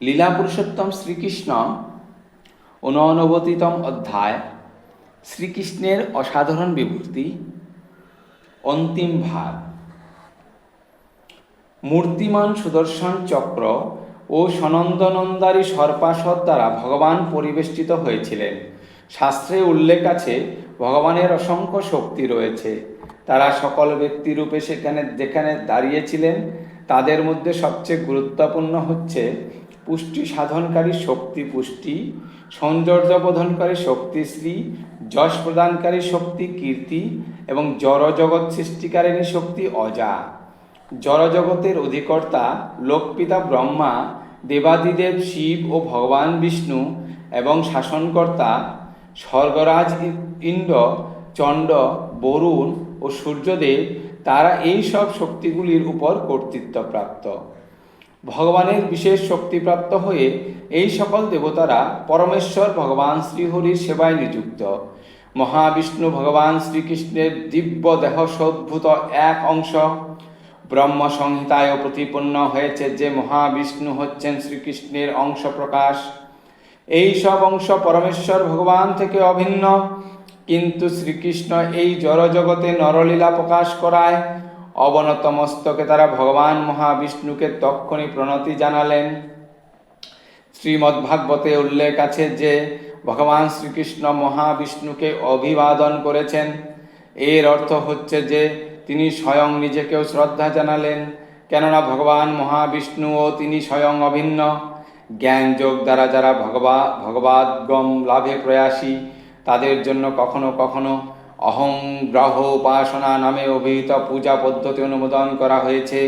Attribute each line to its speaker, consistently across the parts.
Speaker 1: লীলা পুরুষোত্তম শ্রীকৃষ্ণ ঊননবতিতম অধ্যায়, শ্রীকৃষ্ণের অসাধারণ বিভূতি, অন্তিম ভাগ। মূর্তিমান সুদর্শন চক্র ও সনন্দনন্দারী সর্পাসদ দ্বারা ভগবান পরিবেষ্টিত হয়েছিলেন। শাস্ত্রে উল্লেখ আছে, ভগবানের অসংখ্য শক্তি রয়েছে। তারা সকল ব্যক্তিরূপে সেখানে যেখানে দাঁড়িয়েছিলেন, তাদের মধ্যে সবচেয়ে গুরুত্বপূর্ণ হচ্ছে পুষ্টি সাধনকারী শক্তি পুষ্টি সৌন্দর্য প্রদানকারী শক্তিশ্রী যশ প্রদানকারী শক্তি কীর্তি এবং জড়জগৎ সৃষ্টিকারিণী শক্তি অজা। জড়জগতের অধিকর্তা লোকপিতা ব্রহ্মা, দেবাদিদেব শিব ও ভগবান বিষ্ণু এবং শাসনকর্তা স্বর্গরাজ ইন্দ্র চণ্ড বরুণ ও সূর্যদেব, তারা এই সব শক্তিগুলির উপর কর্তৃত্বপ্রাপ্ত। ভগবানের বিশেষ শক্তিপ্রাপ্ত হয়ে এই সকল দেবতারা পরমেশ্বর ভগবান শ্রীহরির সেবায় নিযুক্ত। মহাবিষ্ণু ভগবান শ্রীকৃষ্ণের দিব্য দেহ সদ্ভূত এক অংশ। ব্রহ্ম সংহিতায় প্রতিপন্ন হয়েছে যে মহাবিষ্ণু হচ্ছেন শ্রীকৃষ্ণের অংশ প্রকাশ। এই সব অংশ পরমেশ্বর ভগবান থেকে অভিন্ন। কিন্তু শ্রীকৃষ্ণ এই জড়জগতে নরলীলা প্রকাশ করায় অবনত মস্তকে তারা ভগবান মহাবিষ্ণুকে তক্ষণি প্রণতি জানালেন। শ্রীমদ্ভাগবতে উল্লেখ আছে যে, ভগবান শ্রীকৃষ্ণ মহাবিষ্ণুকে অভিবাদন করেছেন। এর অর্থ হচ্ছে যে, তিনি স্বয়ং নিজেকেও শ্রদ্ধা জানালেন। কেননা ভগবান মহাবিষ্ণু ও তিনি স্বয়ং অভিন্ন। জ্ঞান যোগ দ্বারা যারা ভগবা, ভগবাদগম লাভে প্রয়াসী, তাদের জন্য কখনো কখনো অহং গ্রহ উপাসনা নামে অভিহিত পূজা পদ্ধতি অনুমোদন করা হয়েছে।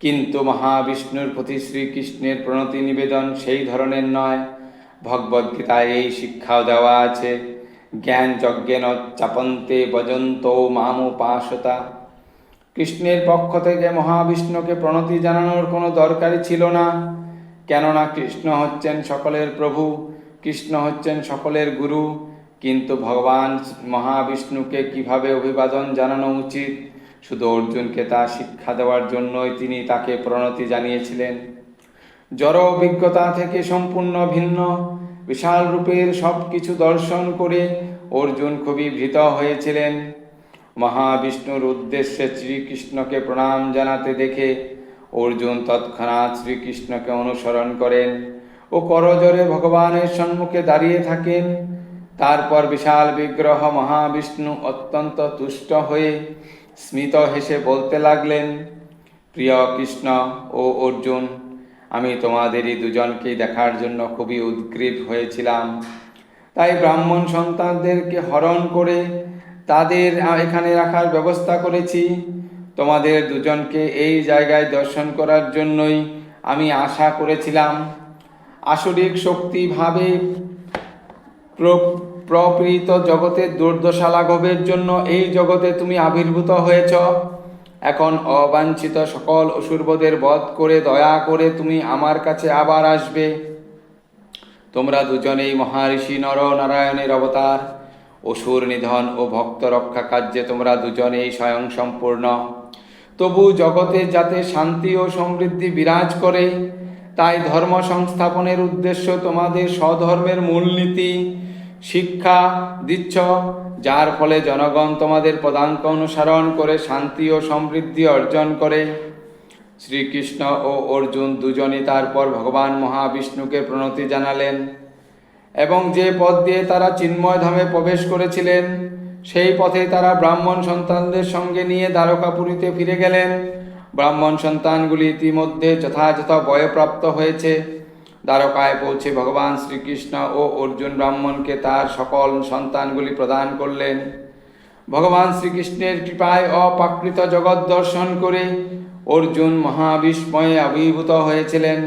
Speaker 1: কিন্তু মহাবিষ্ণুর প্রতি শ্রীকৃষ্ণের প্রণতি নিবেদন সেই ধরনের নয়। ভগবদ্গীতায় এই শিক্ষাও দেওয়া আছে, জ্ঞান যজ্ঞেন চাপন্তে বজন্ত মাম উপাসতা। কৃষ্ণের পক্ষ থেকে মহাবিষ্ণুকে প্রণতি জানানোর কোনো দরকারই ছিল না। কেননা কৃষ্ণ হচ্ছেন সকলের প্রভু, কৃষ্ণ হচ্ছেন সকলের গুরু কিন্তু ভগবান মহাবিষ্ণুকে কীভাবে অভিবাদন জানানো উচিত? শুধু অর্জুনকে তা শিক্ষা দেওয়ার জন্যই তিনি তাকে প্রণতি জানিয়েছিলেন। জড় অভিজ্ঞতা থেকে সম্পূর্ণ ভিন্ন। বিশাল রূপের সব কিছু দর্শন করে অর্জুন খুবই ভীত হয়েছিলেন। মহাবিষ্ণুর উদ্দেশ্যে শ্রীকৃষ্ণকে প্রণাম জানাতে দেখে অর্জুন তৎক্ষণাৎ শ্রীকৃষ্ণকে অনুসরণ করেন ও করজরে ভগবানের সম্মুখে দাঁড়িয়ে থাকেন। তারপর বিশাল বিগ্রহ মহাবিষ্ণু অত্যন্ত তুষ্ট হয়ে স্মিত হেসে বলতে লাগলেন, প্রিয় কৃষ্ণ ও অর্জুন, আমি তোমাদেরই দুজনকে দেখার জন্য খুবই উদ্গ্রীব হয়েছিলাম। তাই ব্রাহ্মণ সন্তানদেরকে হরণ করে তাদের এখানে রাখার ব্যবস্থা করেছি। তোমাদের দুজনকে এই জায়গায় দর্শন করার জন্যই আমি আশা করেছিলাম। আসরিক শক্তিভাবে প্রপীড়িত জগতের দুর্দশা লাঘবের জন্য এই জগতে তুমি আবির্ভূত হয়েছ। এখন অবাঞ্ছিত সকল অসুরবদের বধ করে দয়া করে তুমি আমার কাছে আবার আসবে। তোমরা দুজনেই মহারিষি নর নারায়ণের অবতার। অসুর নিধন ও ভক্ত রক্ষা কার্যে তোমরা দুজনেই স্বয়ং সম্পূর্ণ। তবু জগতে যাতে শান্তি ও সমৃদ্ধি বিরাজ করে, তাই ধর্ম সংস্থাপনের উদ্দেশ্য তোমাদের স্বধর্মের মূলনীতি। শিক্ষা দিচ্ছ, যার ফলে জনগণ তোমাদের পদাঙ্ক অনুসরণ করে শান্তি ও সমৃদ্ধি অর্জন করে। শ্রীকৃষ্ণ ও অর্জুন দুজনই তারপর ভগবান মহাবিষ্ণুকে প্রণতি জানালেন। এবং যে পথ দিয়ে তারা চিন্ময় ধামে প্রবেশ করেছিলেন, সেই পথে তারা ব্রাহ্মণ সন্তানদের সঙ্গে নিয়ে দ্বারকাপুরীতে ফিরে গেলেন। ব্রাহ্মণ সন্তানগুলি ইতিমধ্যে যথাযথ বয়প্রাপ্ত হয়েছে। দ্বারকায় পৌঁছে ভগবান শ্রীকৃষ্ণ ও অর্জুন ব্রাহ্মণকে তার সকল সন্তানগুলি প্রদান করলেন। ভগবান শ্রীকৃষ্ণের কৃপায় অপ্রাকৃত জগৎ দর্শন করে অর্জুন মহাবিস্ময়ে আবির্ভূত হয়েছিলেন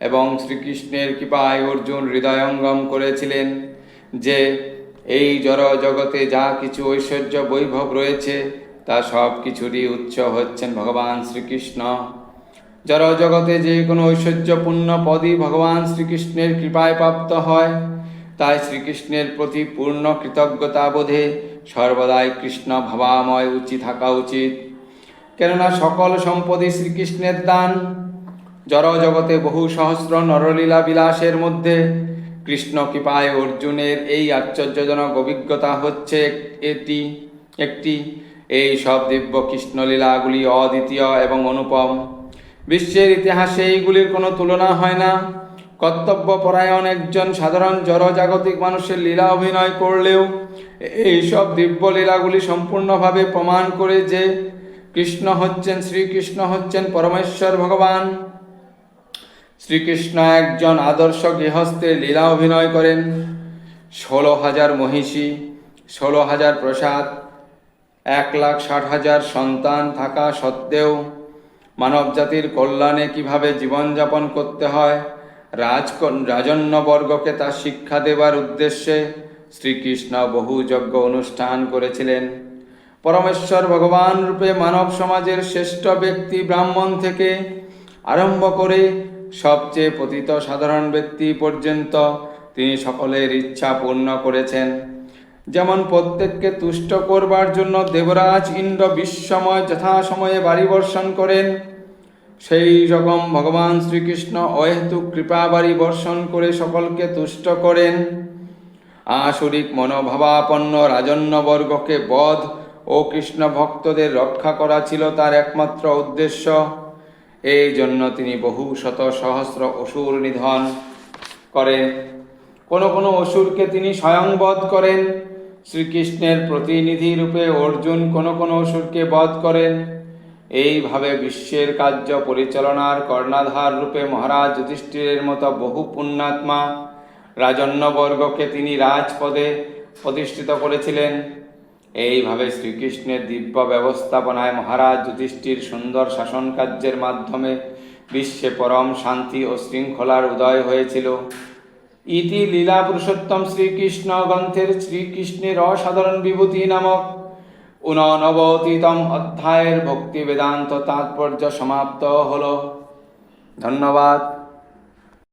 Speaker 1: এবং শ্রীকৃষ্ণের কৃপায় অর্জুন হৃদয়ঙ্গম করেছিলেন যে এই জড় জগতে যা কিছু ঐশ্বর্য বৈভব রয়েছে, তা সব কিছুরই উৎস হচ্ছেন ভগবান শ্রীকৃষ্ণ। জগতে যে কোনো ঐশ্বর্যপূর্ণ পদই ভগবান শ্রীকৃষ্ণের কৃপায় প্রাপ্ত হয়, তাই শ্রীকৃষ্ণের প্রতি পূর্ণ কৃতজ্ঞতা বোধে সর্বদাই কৃষ্ণ ভাবাময় উচিত থাকা উচিত। কেননা সকল সম্পদই শ্রীকৃষ্ণের দান। জড় জগতে বহু সহস্র নরলীলা বিলাসের মধ্যে কৃষ্ণ কৃপায় অর্জুনের এই আশ্চর্যজনক অভিজ্ঞতা হচ্ছে এটি, একটি, এই সব দিব্য কৃষ্ণলীলাগুলি অদ্বিতীয় এবং অনুপম। বিশ্বের ইতিহাসে এইগুলির কোনো তুলনা হয় না। কর্তব্যপরায়ণ একজন সাধারণ জড়জাগতিক মানুষের লীলা অভিনয় করলেও এই সব দিব্য লীলাগুলি সম্পূর্ণভাবে প্রমাণ করে যে কৃষ্ণ হচ্ছেন শ্রীকৃষ্ণ হচ্ছেন পরমেশ্বর ভগবান। শ্রীকৃষ্ণ একজন আদর্শ গৃহস্থের লীলা অভিনয় করেন। ষোলো হাজার মহিষী, ষোলো হাজার প্রসাদ, এক লাখ ষাট হাজার সন্তান থাকা সত্ত্বেও মানবজাতির কল্যাণে কীভাবে জীবনযাপন করতে হয় রাজ রাজন্যবর্গকে তা শিক্ষা দেবার উদ্দেশ্যে শ্রীকৃষ্ণ বহু যজ্ঞ অনুষ্ঠান করেছিলেন। পরমেশ্বর ভগবান রূপে মানব সমাজের শ্রেষ্ঠ ব্যক্তি ব্রাহ্মণ থেকে আরম্ভ করে সবচেয়ে পতিত সাধারণ ব্যক্তি পর্যন্ত তিনি সকলের ইচ্ছা পূর্ণ করেছেন। যেমন প্রত্যেককে তুষ্ট করবার জন্য দেবরাজ ইন্দ্র বিশ্বময় যথাসময়ে বাড়ি বর্ষণ করেন। সেই রকম ভগবান শ্রীকৃষ্ণ অহেতু কৃপাবাড়ি বর্ষণ করে সকলকে তুষ্ট করেন। আসরিক মনোভাবাপন্ন রাজন্যবর্গকে বধ ও কৃষ্ণ ভক্তদের রক্ষা করা ছিল তার একমাত্র উদ্দেশ্য। এই জন্য তিনি বহু শত সহস্র অসুর নিধন করেন। কোনো কোনো অসুরকে তিনি স্বয়ং বধ করেন। শ্রীকৃষ্ণের প্রতিনিধি রূপে অর্জুন কোনো কোনো অসুরকে বধ করেন। এইভাবে বিশ্বের কার্য পরিচালনার কর্ণাধার রূপে মহারাজ যুধিষ্ঠিরের মতো বহু পুণ্যাত্মা রাজন্যবর্গকে তিনি রাজপদে প্রতিষ্ঠিত করেছিলেন। এইভাবে শ্রীকৃষ্ণের দিব্য ব্যবস্থাপনায় মহারাজ যুধিষ্ঠির সুন্দর শাসন কার্যের মাধ্যমে বিশ্বে পরম শান্তি ও শৃঙ্খলার উদয় হয়েছিল। ইতি লীলা পুরুষোত্তম শ্রীকৃষ্ণ গ্রন্থের শ্রীকৃষ্ণের অসাধারণ বিভূতি নামক। উননবতীতম অধ্যায়ের ভক্তি বেদান্ত তাৎপর্য সমাপ্ত হল। ধন্যবাদ।